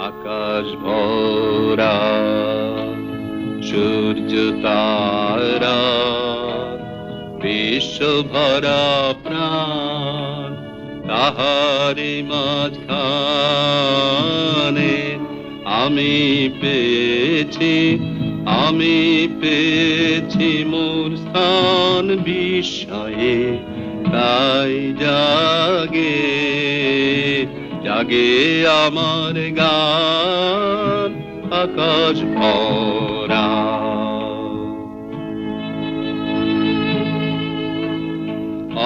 আকাশ ভরা, সূর্য তারা, বিশ্ব ভরা প্রাণ তাহারি মাঝখানে আমি পেয়েছি আমি পেয়েছি মোর স্থান বিষয়ে তাই জাগে জাগে আমার গান আকাশ ভরা।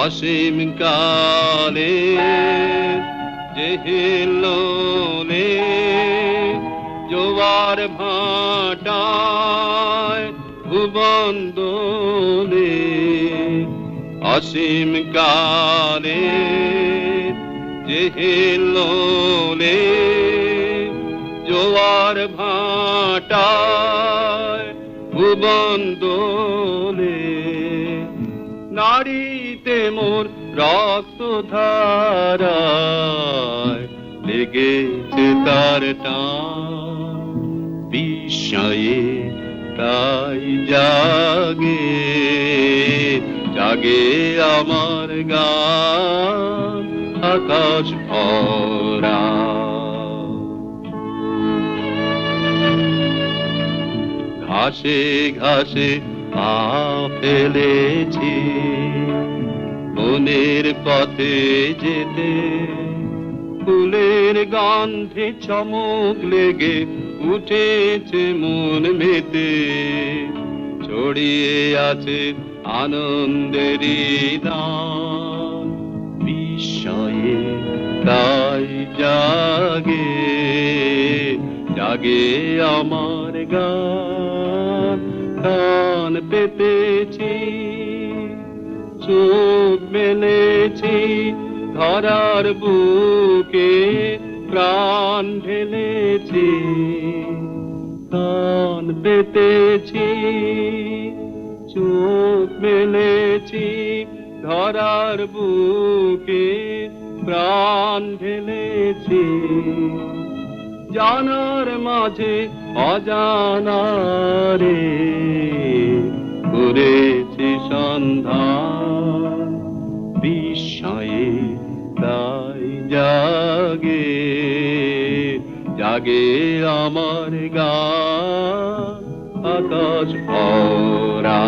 অসীম কালে হিল্লোলে জোয়ার ভাটায় ভুবন দোলে অসীম কালে যে জোয়ার ভাটায় ভুবন দোলে নারীতে মোর রক্ত লেগেছে তার বিষয়ে তাই জাগে জাগে আমার গান। আকাশ ভরা। ঘাসে ঘাসে পা ফেলেছি, বনের পথে যেতে। ফুলের গন্ধে চমক লেগে উঠেছে মন মেতে। ছড়িয়ে আছে আনন্দেরই দান বিস্ময়ে তাই জাগে জাগে আমার গান। গান পেতেছি, চোখ মেলেছি, ধরার বুকে প্রাণ ঢেলেছি। গান পেতেছি, চোখ মেলেছি ধরার বুকে প্রাণ ঢেলেছি। জানার মাঝে অজানারে করেছি সন্ধান, বিস্ময়ে তাই জাগে জাগে আমার গা, আকাশ ভরা।